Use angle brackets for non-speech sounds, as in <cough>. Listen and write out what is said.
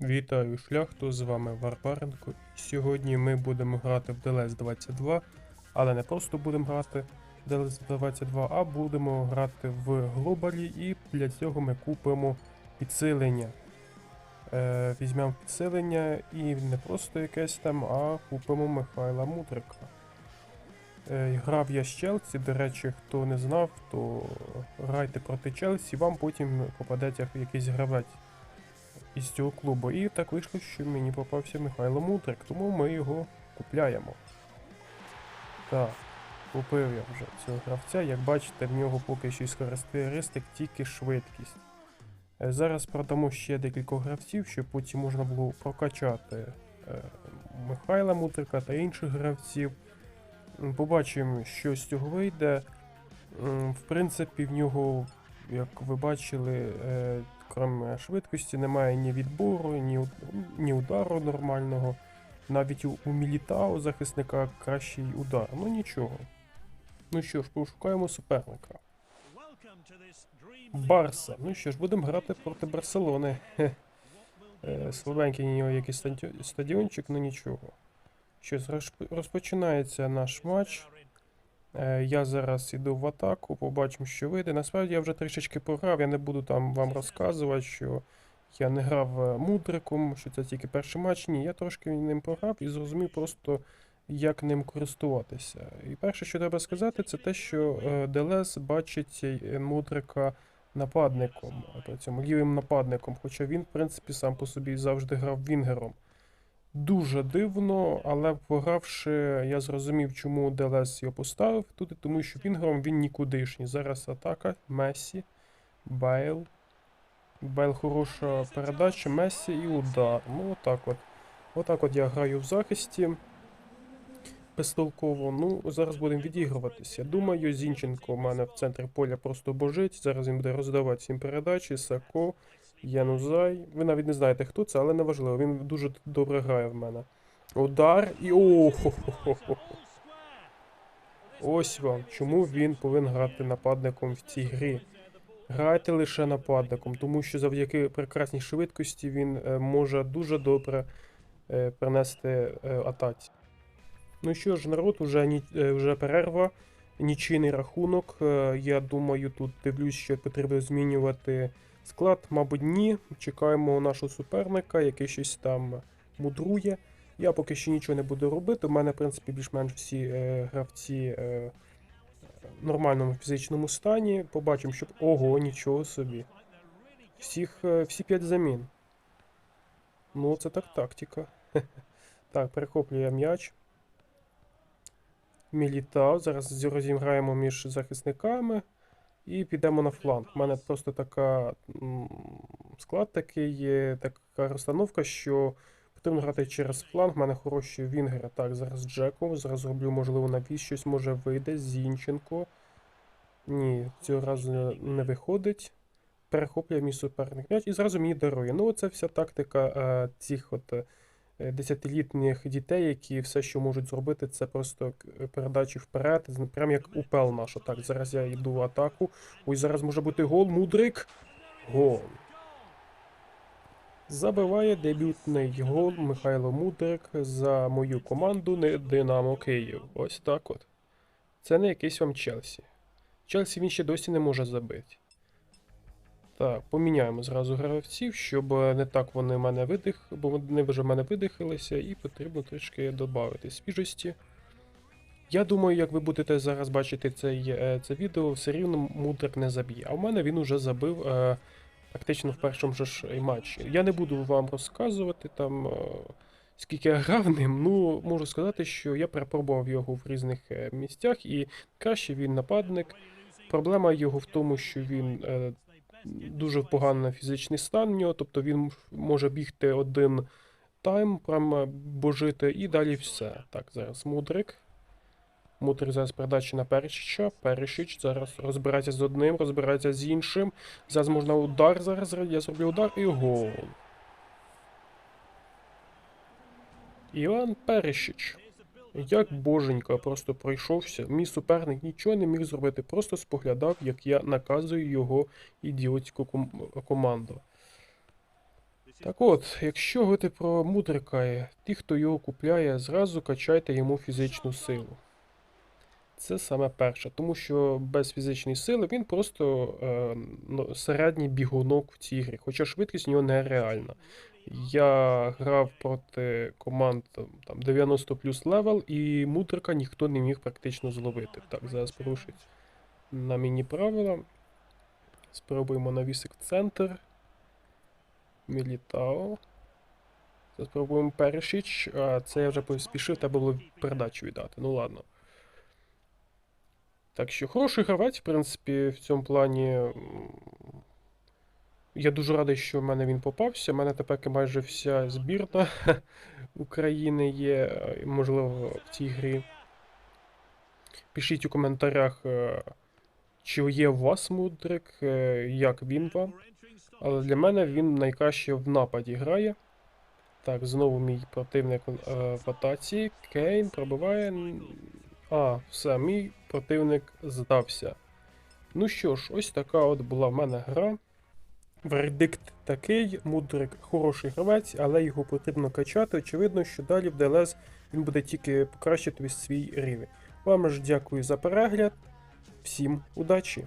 Вітаю шляхту, з вами Варваренко. Сьогодні ми будемо грати в DLS 22, але не просто будемо грати в DLS 22, а будемо грати в глобалі і для цього ми купимо підсилення. Е, візьмемо підсилення і не просто якесь там, а купимо Михайла Мудрика. Е, грав я з Челсі, до речі, хто не знав, то грайте проти Челсі, вам потім попадеться якийсь гравець із цього клубу. І так вийшло, що мені попався Михайло Мудрик, тому ми його купляємо. Так, купив я вже цього гравця. Як бачите, в нього поки що із характеристик тільки швидкість. Е, Зараз продамо ще декількох гравців, щоб потім можна було прокачати е, Михайла Мудрика та інших гравців. Побачимо, що з цього вийде. В принципі, в нього, як ви бачили, е, крім швидкості, немає ні відбору, ні, ні удару нормального. Навіть у, у Мілітао захисника кращий удар. Ну нічого. Ну що ж, пошукаємо суперника. Барса. Ну що ж, будемо грати проти Барселони. Е, Слабенький у нього якийсь стадіончик, ну нічого. Що ж, розпочинається наш матч. Е, Я зараз іду в атаку, побачимо, що вийде. Насправді я вже трішечки пограв, я не буду там вам розказувати, що я не грав е, мудриком, що це тільки перший матч. Ні, я трошки ним пограв і зрозумів просто, як ним користуватися. І перше, що треба сказати, це те, що е, Делес бачить мудрика нападником, при цьому лівим нападником, хоча він, в принципі, сам по собі завжди грав вінгером. Дуже дивно, але погравши, я зрозумів, чому Делес його поставив туди, тому що Вінгером він нікудишній. Зараз атака, Месі, Бейл. Бейл хороша передача, Месі і удар. Ну отак от. Отак от я граю в захисті. Безтолково. Ну, зараз будемо відігруватися. Думаю, Зінченко у мене в центрі поля просто божить. Зараз він буде роздавати всім передачі, Сако, Янузай. Ви навіть не знаєте, хто це, але неважливо. Він дуже добре грає в мене. Удар і. о хо хо хо Ось вам. Чому він повинен грати нападником в цій грі? Грайте лише нападником, тому що завдяки прекрасній швидкості він е, може дуже добре е, принести е, атаці. Ну що ж, народ, уже, ні, е, вже перерва, нічийний рахунок. Я думаю, тут дивлюсь, що потрібно змінювати склад. Мабуть, ні. Чекаємо нашого суперника, який щось там мудрує. Я поки що нічого не буду робити. У мене, в принципі, більш-менш всі е, гравці е, в нормальному фізичному стані. Побачимо, щоб. Ого, нічого собі. Всіх, е, всі п'ять замін. Ну, це так тактика. <laughs> Так, перехоплює м'яч. Мілітау. Зараз розіграємо між захисниками і підемо на фланг. У мене просто така склад такий, є, така розстановка, що потрібно грати через фланг. У мене хороші вінгери. Так, зараз Джеков. Зараз роблю, можливо, навіс щось може вийде. Зінченко. Ні, цього разу не- виходить. Перехоплює мій суперник м'яч і зразу мені дарує. Ну, це вся тактика е, цих от е, десятилітніх дітей, які все, що можуть зробити, це просто передачі вперед, прям як упел наша. Так, зараз я йду в атаку. Ось зараз може бути гол. Мудрик. Гол. Забиває дебютний гол Михайло Мудрик за мою команду не Динамо Київ. Ось так от. Це не якийсь вам Челсі. Челсі він ще досі не може забити. Так, поміняємо зразу гравців, щоб е, не так вони в мене видих, бо вони вже в мене видихалися, і потрібно трішки додати свіжості. Я думаю, як ви будете зараз бачити цей, е, це відео, все рівно Мудрик не заб'є. А в мене він уже забив е, практично в першому ж матчі. Я не буду вам розказувати там, е, скільки я грав ним. Ну, можу сказати, що я перепробував його в різних е, місцях, і краще він нападник. Проблема його в тому, що він е, дуже поганий фізичний стан в нього, тобто він може бігти один тайм, прямо божити, і далі все. Так, зараз Мудрик. Мудрик зараз передача на Перешича. Перешич зараз розбирається з одним, розбирається з іншим. Зараз можна удар, зараз я зроблю удар і гол. Іван Перешич. Як боженька просто пройшовся, мій суперник нічого не міг зробити, просто споглядав, як я наказую його ідіотську ком- команду. Так от, якщо говорити про мудрика, ті, хто його купляє, зразу качайте йому фізичну силу. Це саме перше, тому що без фізичної сили він просто е, ну, середній бігунок в цій грі, хоча швидкість у нього нереальна. Я грав проти команд там, там 90 плюс левел, і мудрика ніхто не міг практично зловити. Так, зараз порушить на міні правила. Спробуємо навісик в центр. Мілітао. Спробуємо Перешіч. Це я вже поспішив, треба було передачу віддати. Ну ладно. Так що хороший гравець, в принципі, в цьому плані. Я дуже радий, що в мене він попався. У мене тепер майже вся збірна <laughs> України є, е, можливо, в цій грі. Пишіть у коментарях, е, чи є у вас мудрик, е, як він вам. Але для мене він найкраще в нападі грає. Так, знову мій противник в атаці. Кейн пробиває. А, все, мій противник здався. Ну що ж, ось така от була в мене гра. Вердикт такий, мудрик хороший гравець, але його потрібно качати. Очевидно, що далі в ДЛС він буде тільки покращити свій рівень. Вам ж дякую за перегляд. Всім удачі!